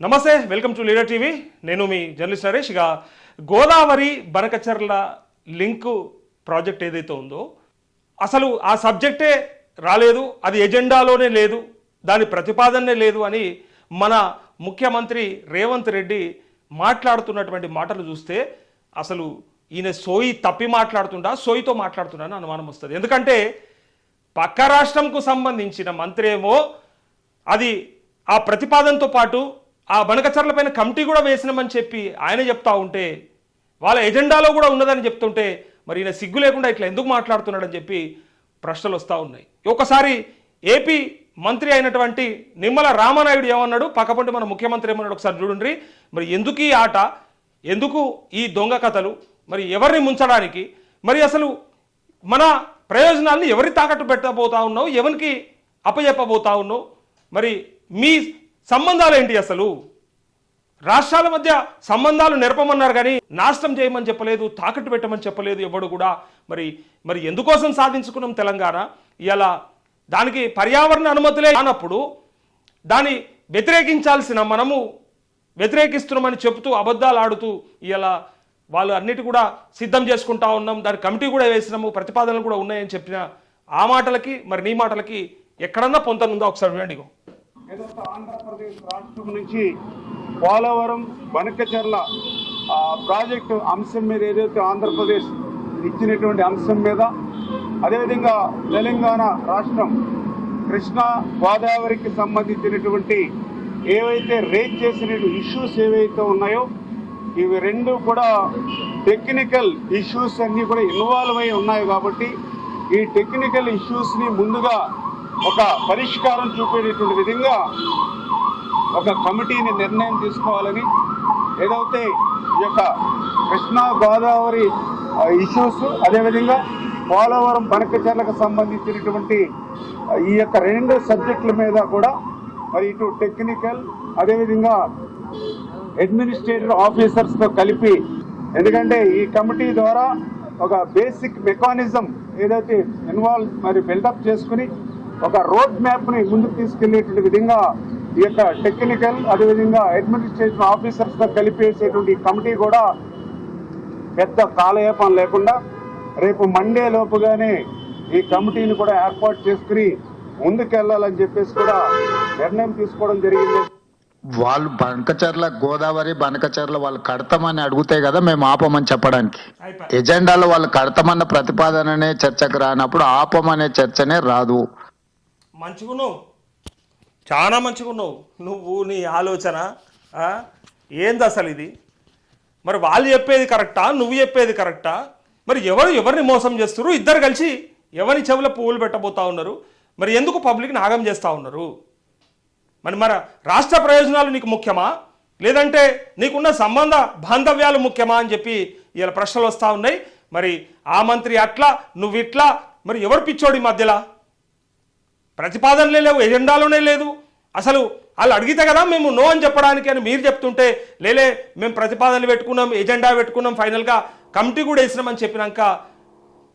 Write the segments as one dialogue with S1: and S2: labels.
S1: నమస్తే welcome to leader TV. నేను మీ journalist Naresh. ఇక గోదావరి బనకచర్ల లింకు ప్రాజెక్ట్ ఏదైతే ఉందో అసలు ఆ సబ్జెక్టే రాలేదు అది ఎజెండాలోనే లేదు దాని ప్రతిపాదనే లేదు అని మన ముఖ్యమంత్రి రేవంత్ రెడ్డి మాట్లాడుతున్నటువంటి మాటలు చూస్తే అసలు ఈయన సోయి తప్పి మాట్లాడుతుండా సోయితో మాట్లాడుతుండా అని అనుమానం వస్తుంది. ఎందుకంటే పక్క రాష్ట్రంకు సంబంధించిన మంత్రి ఏమో అది ఆ ప్రతిపాదనతో పాటు ఆ బనకచర్ల పైన కమిటీ కూడా వేసినామని చెప్పి ఆయన చెప్తా ఉంటే వాళ్ళ ఎజెండాలో కూడా ఉన్నదని చెప్తుంటే మరి ఈయన సిగ్గు లేకుండా ఇట్లా ఎందుకు మాట్లాడుతున్నాడని చెప్పి ప్రశ్నలు వస్తూ ఉన్నాయి. ఒకసారి ఏపీ మంత్రి అయినటువంటి నిమ్మల రామనాయుడు ఏమన్నాడు? పక్కపంటి మన ముఖ్యమంత్రి ఏమన్నాడు? ఒకసారి చూడండి. మరి ఎందుకు ఈ ఆట? ఎందుకు ఈ దొంగ కథలు? మరి ఎవరిని ముంచడానికి? మరి అసలు మన ప్రయోజనాల్ని ఎవరి తాకట్టు పెట్టబోతా ఉన్నావు? ఎవరికి అప్పజెప్పబోతా ఉన్నావు? మరి మీ సంబంధాలు ఏంటి అసలు? రాష్ట్రాల మధ్య సంబంధాలు నెరపమన్నారు కానీ నాశనం చేయమని చెప్పలేదు తాకట్టు పెట్టమని చెప్పలేదు ఎవడు కూడా. మరి మరి ఎందుకోసం సాధించుకున్నాం తెలంగాణ? ఇలా దానికి పర్యావరణ అనుమతులే కానప్పుడు దాన్ని వ్యతిరేకించాల్సిన మనము వ్యతిరేకిస్తున్నామని చెబుతూ అబద్ధాలు ఆడుతూ ఇలా వాళ్ళు అన్నిటి కూడా సిద్ధం చేసుకుంటా ఉన్నాం. దాని కమిటీ కూడా వేసినాము ప్రతిపాదనలు కూడా ఉన్నాయని చెప్పిన ఆ మాటలకి మరి నీ మాటలకి ఎక్కడన్నా పొంతనుందో? ఒకసారి వినండి
S2: ఏదైతే ఆంధ్రప్రదేశ్ రాష్ట్రం నుంచి పోలవరం వనకచర్ల ప్రాజెక్టు అంశం మీద ఏదైతే ఆంధ్రప్రదేశ్ ఇచ్చినటువంటి అంశం మీద అదేవిధంగా తెలంగాణ రాష్ట్రం కృష్ణా గోదావరికి సంబంధించినటువంటి ఏవైతే రేజ్ చేసిన ఇష్యూస్ ఏవైతే ఉన్నాయో ఇవి రెండు కూడా టెక్నికల్ ఇష్యూస్ అన్నీ కూడా ఇన్వాల్వ్ అయి ఉన్నాయి కాబట్టి ఈ టెక్నికల్ ఇష్యూస్ని ముందుగా ఒక పరిష్కారం చూపేటటువంటి విధంగా ఒక కమిటీని నిర్ణయం తీసుకోవాలని ఏదైతే ఈ యొక్క కృష్ణా గోదావరి ఇష్యూస్ అదేవిధంగా పోలవరం బనకచర్లకు సంబంధించినటువంటి ఈ యొక్క రెండు సబ్జెక్టుల మీద కూడా మరి ఇటు టెక్నికల్ అదేవిధంగా అడ్మినిస్ట్రేటివ్ ఆఫీసర్స్తో కలిపి ఎందుకంటే ఈ కమిటీ ద్వారా ఒక బేసిక్ మెకానిజం ఏదైతే ఇన్వాల్వ్ మరి బిల్డప్ చేసుకుని ఒక రోడ్ మ్యాప్ని ముందుకు తీసుకెళ్ళేటువంటి విధంగా ఈ యొక్క టెక్నికల్ అదేవిధంగా అడ్మినిస్ట్రేటివ్ ఆఫీసర్స్తో కలిపేసేటువంటి కమిటీ కూడా పెద్ద కాలయాపం లేకుండా రేపు మండే లోపుగానే ఈ కమిటీని కూడా ఏర్పాటు చేసుకుని ముందుకెళ్ళాలని చెప్పేసి కూడా నిర్ణయం తీసుకోవడం జరిగింది.
S3: వాళ్ళు బనకచర్ల గోదావరి బనకచర్ల వాళ్ళు కడతామని అడిగితే కదా మేము ఆపమని చెప్పడానికి. ఎజెండాలో వాళ్ళు కడతామన్న ప్రతిపాదననే చర్చకు రానప్పుడు ఆపమనే చర్చనే రాదు.
S1: మంచిగున్నావు. చాలా మంచిగున్నావు. నువ్వు నీ ఆలోచన ఏంది అసలు ఇది? మరి వాళ్ళు చెప్పేది కరెక్టా? నువ్వు చెప్పేది కరెక్టా? మరి ఎవరు ఎవరిని మోసం చేస్తున్నారు ఇద్దరు కలిసి ఎవరి చెవుల పువ్వులు పెట్టబోతా ఉన్నారు? మరి ఎందుకు పబ్లిక్ నాగం చేస్తూ ఉన్నారు? మరి మన రాష్ట్ర ప్రయోజనాలు నీకు ముఖ్యమా? లేదంటే నీకున్న సంబంధ బాంధవ్యాలు ముఖ్యమా అని చెప్పి ఇలా ప్రశ్నలు వస్తూ ఉన్నాయి. మరి ఆ మంత్రి అట్లా నువ్వు ఇట్లా మరి ఎవరు పిచ్చోడి మధ్యలో? ప్రతిపాదనలే లేవు ఎజెండాలోనే లేదు. అసలు వాళ్ళు అడిగితే కదా మేము నో అని చెప్పడానికి అని మీరు చెప్తుంటే లేలే మేము ప్రతిపాదనలు పెట్టుకున్నాం ఎజెండా పెట్టుకున్నాం ఫైనల్గా కమిటీ కూడా వేసినామని చెప్పినాక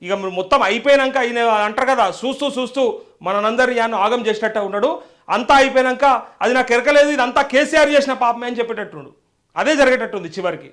S1: ఇక మొత్తం అయిపోయినాక ఈయన అంటారు కదా చూస్తూ చూస్తూ మనందరినీ ఆయన ఆగం చేసినట్టు ఉన్నాడు. అంతా అయిపోయినాక అది నాకు ఎరకలేదు ఇది అంతా కేసీఆర్ చేసిన పాపమే అని చెప్పేటట్టుండు. అదే జరిగేటట్టుంది చివరికి.